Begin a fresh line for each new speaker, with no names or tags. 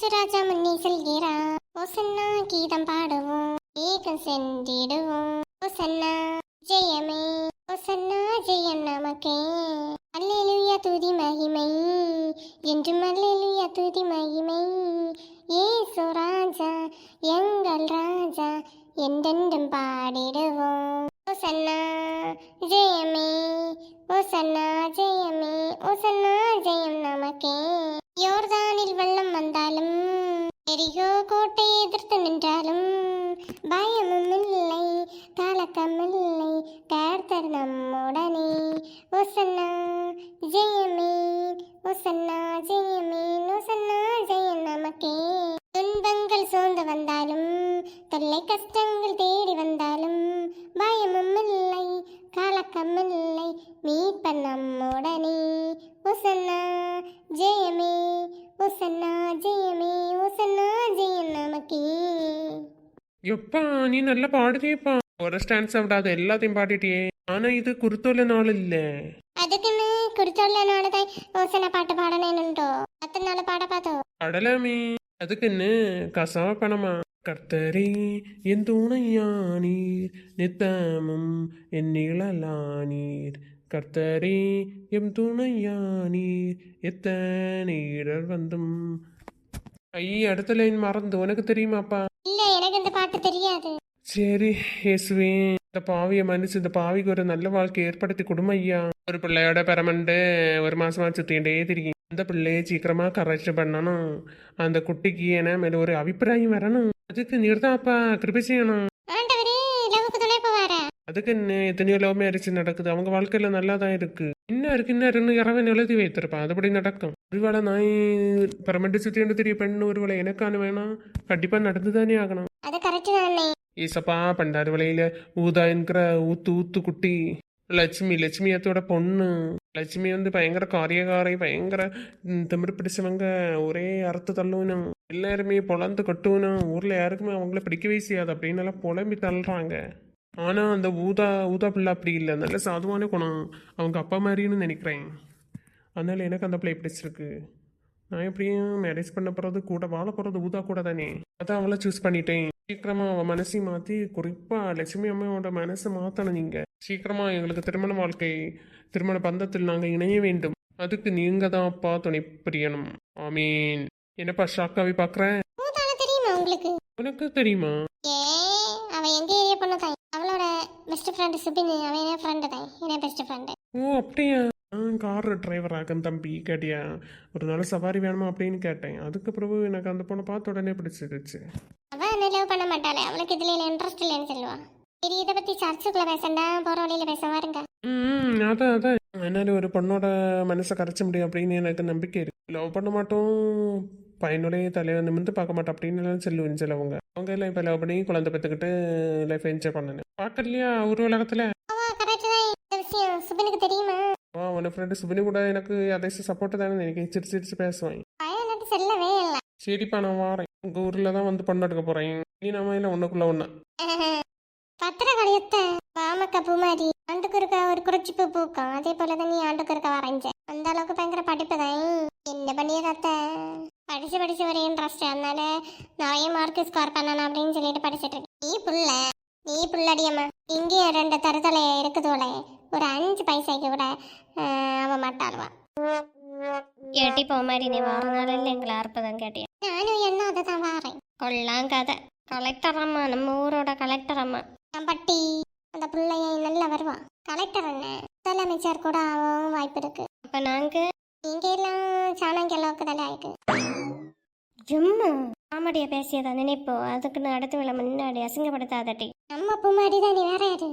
இசுராஜா முன்னே செல்கிறான் ஒசன்னா கீதம் பாடுவோம் ஏகம் சென்றிடுவோம் ஒசன்னா ஜெயமே ஒசன்னா ஜெயம் நமக்கே அல்லேலுயா துதி மகிமை என்றும் அல்லேலுயா துதி மகிமை ஏசு ராஜா எங்கள் ராஜா என்றென்றும் பாடிடுவோம் ஒசன்னா ஜெயமே ஒசன்னா ஜெயமே ஒசன்னா ஜெயம் நமக்கே யோர்தானில் வெள்ளம் வந்தாலும் எரிகோ கோட்டை எதிர்த்து நின்றாலும் பயமும் இல்லை கலக்கம் இல்லை கர்த்தர் நம்முடனே ஒசன்னா ஜெயமே ஒசன்னா ஜெயமே ஒசன்னா ஜெயம் நமக்கே. துன்பங்கள் சூழ்ந்து வந்தாலும் தொல்லை கஷ்டங்கள் தேடி வந்தாலும் பயமும் இல்லை கலக்கம் இல்லை மீட்பர் நம்முடனே ஒசன்னா
எப்பா நீ நல்லா பாடுறியப்பா ஒரு ஸ்டான்ஸ் விடாத எல்லாத்தையும் பாடிட்டியே ஆனா இது குருத்தோல நாள் இல்ல
அதுக்குன்னு കുറിച്ചുള്ളതിനോടതായി ഓസന പാട്ട് പാടണേനുണ്ടോ അത്തനാള് പാട പാത്തോ
பாடலாமே அதுக்குன்னு கசாவ பணமா கர்த்தரே என் துணையானீர் நித்தமும் என் நிழலானீர் கர்த்தரே எம் துணையானீர் எத்தனீரர் வந்தும் ஐ அடுத்த லைன் மறந்து உனக்கு தெரியுமாப்பா
எனக்கு இந்த பாட்டு தெரியாது.
சரி இயேசுவே இந்த பாவியை மன்னிச்சு இந்த பாவிக்கு ஒரு நல்ல வாழ்க்கை ஏற்படுத்தி கொடுமை ஐயா. ஒரு பிள்ளையோட பிறமண்டு ஒரு மாசமா சுத்திட்டே தெரியும் அந்த பிள்ளையை சீக்கிரமா கரெக்ட் பண்ணணும். அந்த குட்டிக்கு ஏன்னா மேல ஒரு அபிப்பிராயம் வரணும். அதுக்கு நீர் அப்பா கிருபி செய்யணும். அதுக்கு என்ன எத்தனையோ லவ் மேரேஜ் நடக்குது. அவங்க வாழ்க்கையில நல்லா தான் இருக்கு இன்னும் இருக்கு. இன்னும் இறவன் எழுதி வைத்திருப்பான். அதுபடி நடக்கும். ஒருவேளை நான் பெறமண்டு சுத்திண்டு தெரிய பெண்ணு ஒருவேளை எனக்கான வேணாம் கண்டிப்பா நடந்துதானே ஆகணும்.
அது கரெக்ட் தானே
ஈசப்பா பண்டாரு வலையில ஊதா என்கிற ஊத்து ஊத்து குட்டி லட்சுமி லட்சுமி அத்தோட பொண்ணு. லட்சுமி வந்து பயங்கர காரியகாரை பயங்கர திமிரு பிடிச்சவங்க ஒரே அறுத்து தள்ளுவனும் எல்லாருமே பொழந்து கட்டுவனும் ஊர்ல யாருக்குமே அவங்கள பிடிக்கவே செய்யாது. அப்படின்னு எல்லாம் புலம்பி தள்ளுறாங்க. ஆனா அந்த ஊதா ஊதா பிள்ளை அப்படி இல்லை. நல்ல சாதுவான குணம். அவங்க அப்பா மாதிரின்னு நினைக்கிறேன். அதனால எனக்கு அந்த பிள்ளை பிடிச்சிருக்கு நான் எப்படியும் மேரேஜ் பண்ண போகிறது கூட வாழ போகிறது ஊதா கூட தானே. அதான் அவளை சூஸ் பண்ணிட்டேன். சீக்கிரமா அவன் மனசையும் மாற்றி குறிப்பாக லட்சுமி அம்மாவோட மனசை மாற்றணும் நீங்கள் சீக்கிரமா எங்களுக்கு திருமண வாழ்க்கை திருமண பந்தத்தில் நாங்கள் இணைய வேண்டும். அதுக்கு நீங்க தான் அப்பா துணை புரியணும். ஆமீன். என்னப்பா ஷாக்காவி பார்க்குறேன் உனக்கு தெரியுமா?
ஏ அவ எங்க ஏரியா பொண்ணு தான் அவளோட பெஸ்ட் ஃப்ரெண்ட் சுபின் அவன் ஃப்ரெண்டு தான். என் பெஸ்ட் ஃப்ரெண்டு
ஓ அப்படியா? கார் டிரைவர் ஆகும் தம்பி கேட்டியா? ஒரு நாள் சவாரி வேணுமா அப்படின்னு கேட்டேன். அதுக்கு பிறகு எனக்கு அந்த பொண்ணை பார்த்த உடனே பிடிச்சிருச்சு.
அவ என்ன லவ் பண்ண மாட்டாளே. அவளுக்கு இதுல இன்ட்ரெஸ்ட் இல்லைன்னு சொல்லுவா. சரி இதை பத்தி சர்ச்சுக்குள்ள பேசண்டா? போற வழியில பேச வாருங்க.
ம் அதான் அதான். என்னால் ஒரு பொண்ணோட மனசை கரைச்ச முடியும் அப்படின்னு எனக்கு நம்பிக்கை இருக்கு. லவ் பண்ண மாட்டோம். பையனுடைய தலையை நிமிர்ந்து பார்க்க மாட்டோம் அப்படின்னு எல்லாம் சொல்லுவேன் சிலவங்க. அவங்க எல்லாம் இப்போ லவ் பண்ணி குழந்தை பெற்றுக்கிட்டு லைஃப் என்ஜாய் பண்ணணும் பார்க்கலையா ஒரு உலகத்தில்?
தான். சுபினுக்கு தெரியுமா?
வா உன ஃப்ரெண்டு சுபினி கூட எனக்கு அதே சப்போர்ட் தானே எனக்கு சிரிச்சு சிரிச்சு
எனக்கு செல்லவே இல்லை.
சரிப்பா நான் வாரேன். உங்கள் ஊரில் தான் வந்து பொண்ணு எடுக்க போகிறேன் நீ நம்ம இல்லை ஒன்றுக்குள்ள ஒன்று
பத்திரகாளியத்த பாமக்க பூமாரி ஆண்டுக்கு இருக்க ஒரு குறிச்சிப்பு பூக்கும். அதே போலதான் நீ ஆண்டுக்கு இருக்க வரைஞ்ச. அந்த அளவுக்கு பயங்கர படிப்பு தான் என்ன பண்ணியதாத்த படிச்சு படிச்சு ஒரு இன்ட்ரெஸ்ட் அதனால நிறைய மார்க் ஸ்கோர் பண்ணணும் அப்படின்னு சொல்லிட்டு படிச்சிட்டு இருக்கேன். நீ புள்ள நீ புள்ளடியம்மா இங்கேயே ரெண்டு தருதலை இருக்குதோலே ஒரு அஞ்சு பைசாய்க்கு கூட ஆஹ், அவ மாட்டாளுவா.
ஏட்டி போமாரி நீ வார நாளில் எங்களை அற்புதம் கேட்டியா?
நானும் என்ன அதை தான் வாரேன்.
கொள்ளாம் கதை. கலெக்டர் அம்மா நம்ம ஊரோட கலெக்டர் அம்மா.
பட்டி அந்த பிள்ளைய நல்லா வருவான் கலெக்டர் என்ன? முதலமைச்சர் கூட ஆகவும் வாய்ப்பு இருக்கு.
அப்போ நாங்கள்
இங்க எல்லாம் சாணாங்க அளவுக்கு தலை ஆயிட்டு
ஜும்மா. காமெடியை பேசியதா நினைப்போ. அதுக்குன்னு அடுத்த வேலை முன்னாடி அசிங்கப்படுத்தாதட்டி
நம்ம பூமாரி தான் நீ வேற யாரு?